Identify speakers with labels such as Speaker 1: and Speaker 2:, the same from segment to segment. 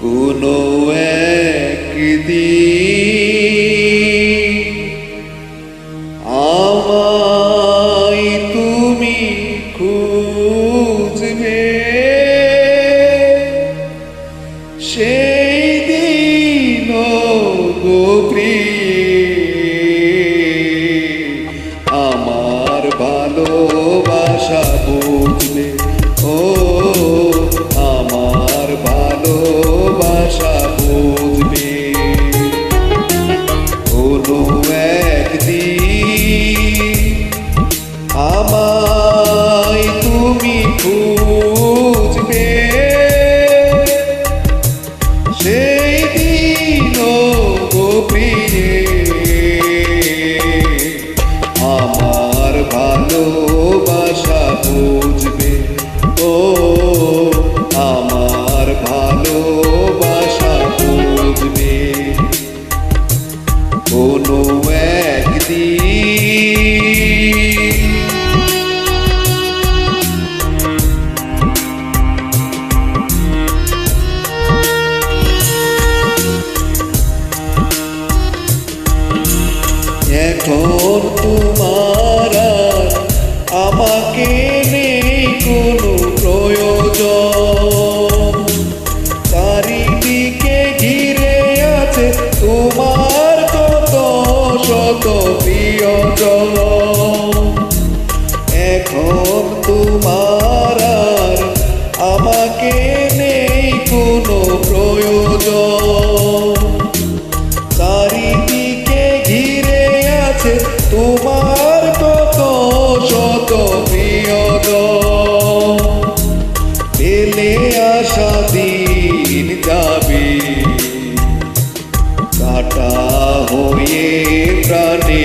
Speaker 1: কোনো একদিন You. এখন তোমার আর আমাকে নেই কোনো প্রয়োজন। চারিদিকে ঘিরে আছে তোমার কত শত প্রিয়দ পেলে আশা দিন যাবে। কাটা হয়ে প্রাণী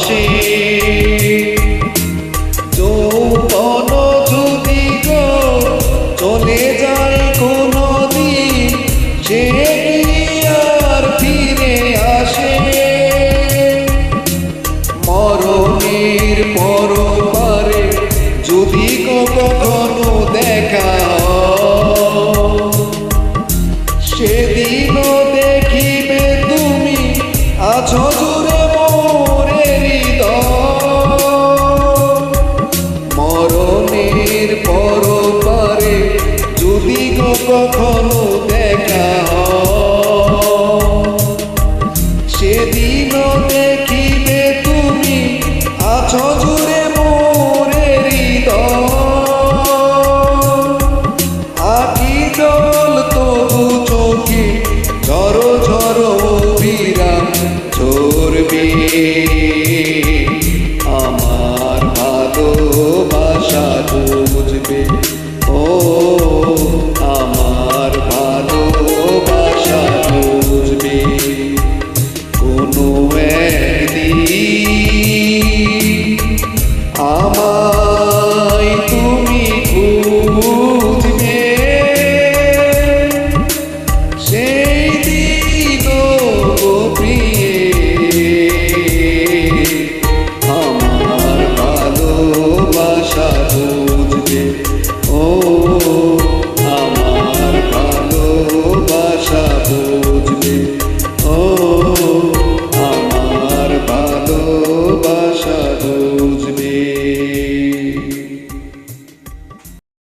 Speaker 1: ভালোবাসি যৌবন যদি গো চলে যাই কোনো সে আসে। মরণের পর পারে যদি কখনো দেখা